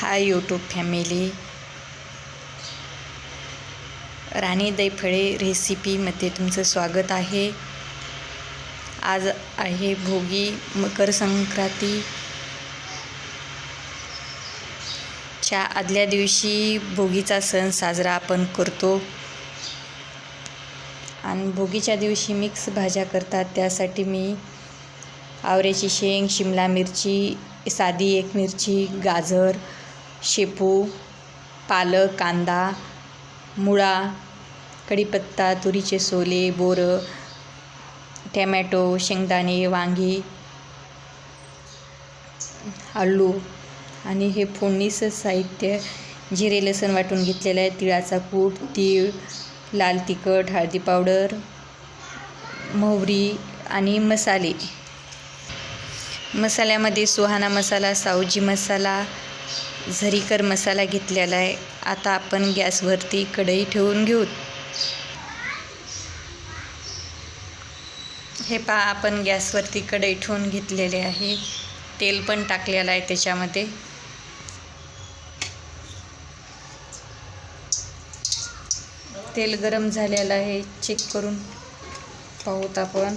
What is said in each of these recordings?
Hi YouTube family. राणी दैफळे रेसिपीमध्ये तुमचं स्वागत आहे. आज आहे भोगी मकर संक्रांती. च्या आदल्या दिवशी भोगीचा सण साजरा आपण करतो. आणि भोगीच्या दिवशी मिक्स भाज्या करतात. त्यासाठी मी आवऱ्याची शेंग शिमला मिरची साधी एक मिरची गाजर शेपू पालक कांदा मुळा कढीपत्ता तुरीचे सोले बोरं टॅमॅटो शेंगदाणे वांगी आलू आणि हे फोडणीचं साहित्य जिरे लसण वाटून घेतलेलं आहे तिळाचा कूट तीळ लाल तिखट हळदी पावडर मोहरी आणि मसाले. मसाल्यामध्ये सुहाना मसाला सावजी मसाला झरीकर मसाला घेतलेला आहे. आता आपण गॅसवरती कढई ठेवून घेऊ. हे पहा आपण गॅसवरती कढई ठेवून घेतलेले आहे. तेल पण टाकलेलं आहे त्याच्यामध्ये. तेल गरम झालेलं आहे. चेक करून पाहूत आपण.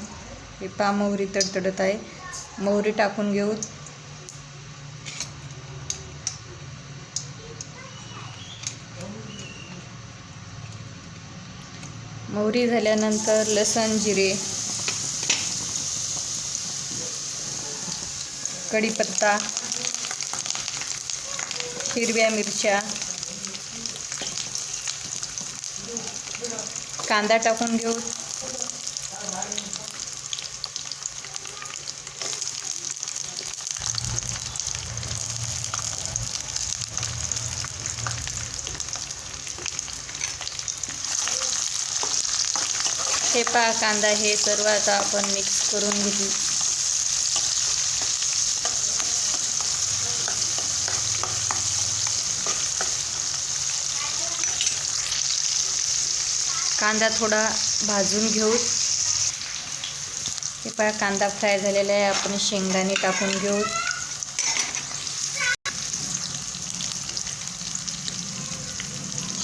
हे पा मोहरी तडतडत आहे. मोहरी टाकून घेऊ. मोहरी झाल्यानंतर लसण जिरे कढीपत्ता हिरव्या मिरच्या कांदा टाकून घेऊ. हे पहा कांदा हे सर्व आता आपण मिक्स करून घेतली. कांदा थोडा भाजून घेऊ. हे पहा कांदा फ्राय झालेला आहे आपण शेंगदाणे टाकून घेऊ.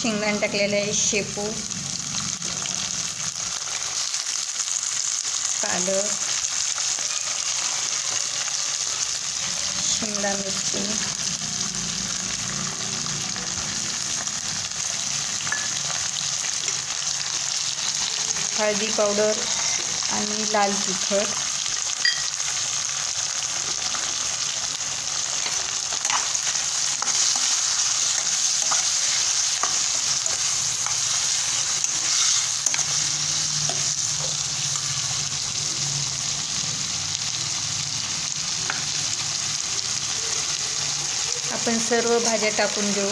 शेंगदाणे टाकलेले आहे शेपू. आलं. शिमला मिरची. हळदी पावडर आणि लाल तिखट. आपण सर्व भाज्या टाकून घेऊ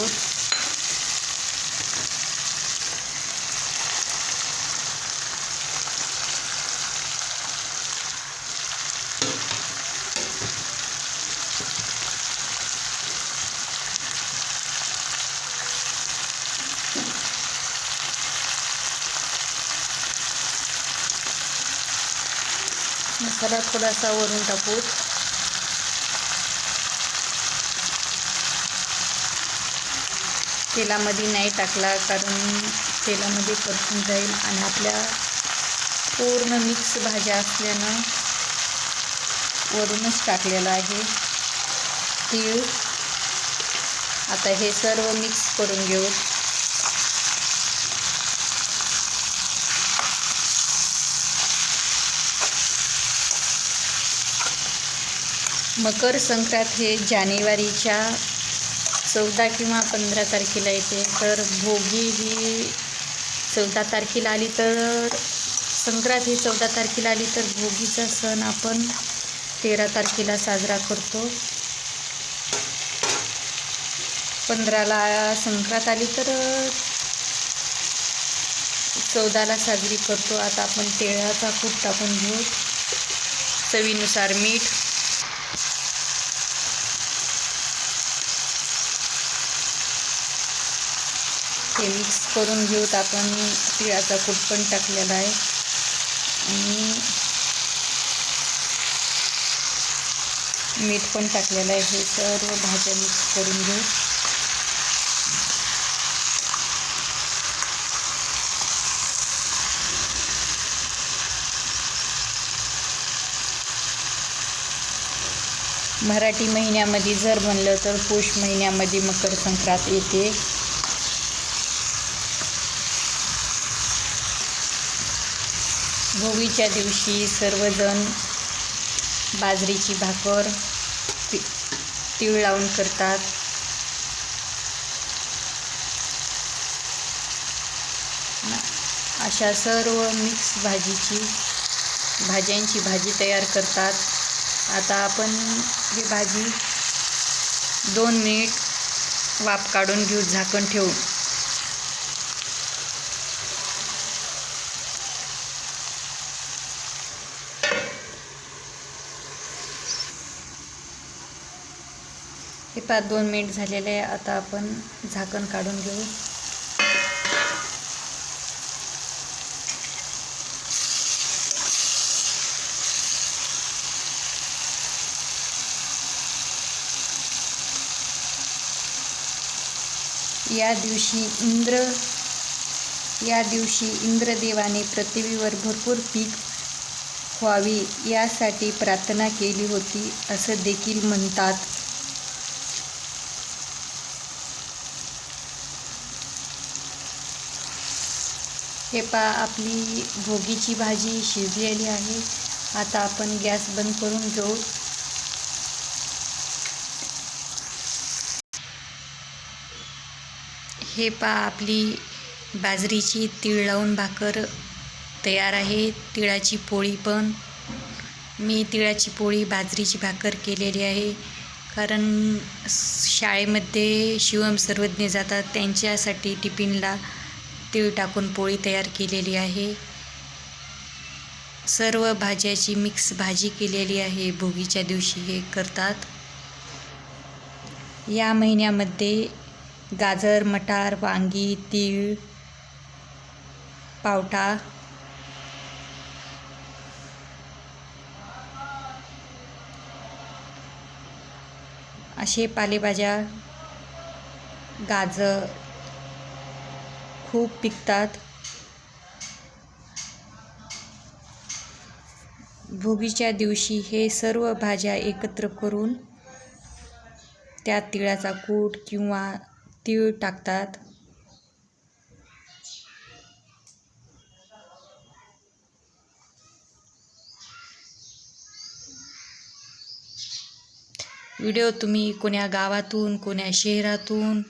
मसाला थोडासा वरून टाकू. तेलामध्ये नाही टाकला कारण तेलामध्ये परतून जाईल आणि आपल्या पूर्ण मिक्स भाज्या असल्यानं वरूनच टाकलेलं आहे. तीळ आता हे सर्व मिक्स करून घेऊ. मकर संक्रांत हे जानेवारीच्या चौदा किंवा पंधरा तारखेला येते. तर भोगी ही चौदा तारखेला आली तर संक्रांत ही चौदा तारखेला आली तर भोगीचा सण आपण तेरा तारखेला साजरा करतो. पंधराला संक्रांत आली तर चौदाला साजरी करतो. आता आपण तिळाचा कूट टाकून घेऊ. चवीनुसार मीठ हे मिक्स करून घेऊत आपण. तिळाचा कूट पण टाकलेला आहे. आणि मीठ पण टाकलेलं आहे. हे सर्व भाज्या मिक्स करून घेऊ मराठी महिन्यामध्ये जर म्हणलं तर पुष महिन्यामध्ये मकर संक्रांत येते. भोगीच्या दिवशी सर्वजण बाजरीची भाकर ति तीळ लावून करतात. अशा सर्व मिक्स भाजीची भाज्यांची भाजी तयार करतात. आता आपण ही भाजी दोन मिनिट वाफ काढून घेऊ झाकण ठेवून हे पाच दोन मिनिट झालेले आहे. आता आपण झाकण काढून घेऊ. या दिवशी इंद्र या दिवशी इंद्रदेवाने पृथ्वीवर भरपूर पीक व्हावी यासाठी प्रार्थना केली होती असं देखील म्हणतात. हे पा आपली भोगीची भाजी शिजलेली आहे. आता आपण गॅस बंद करून घेऊ. हे पा आपली बाजरीची तीळ लावून भाकर तयार आहे. तिळाची पोळी पण. मी तिळाची पोळी बाजरीची भाकर केलेली आहे. कारण शाळेमध्ये शिवम सर्वज्ञ जातात त्यांच्यासाठी टिफिनला तीळ टाकून पोळी तयार केलेली आहे. सर्व भाज्याची मिक्स भाजी केलेली आहे. भोगीच्या दिवशी हे करतात. या महिन्यामध्ये गाजर मटार वांगी तीळ पावटा असे पालेभाज्या गाजर खूप पिकतात. भोगीच्या दिवशी हे सर्व भाज्या एकत्र करून त्यात तिळाचा कूट किंवा तीळ टाकतात. व्हिडिओ तुम्ही कोण्या गावातून कोण्या शहरातून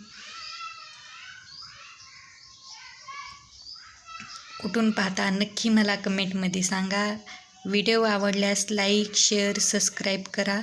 कुठून पाहता नक्की मला कमेंटमध्ये सांगा. व्हिडिओ आवडल्यास लाईक शेअर सबस्क्राईब करा.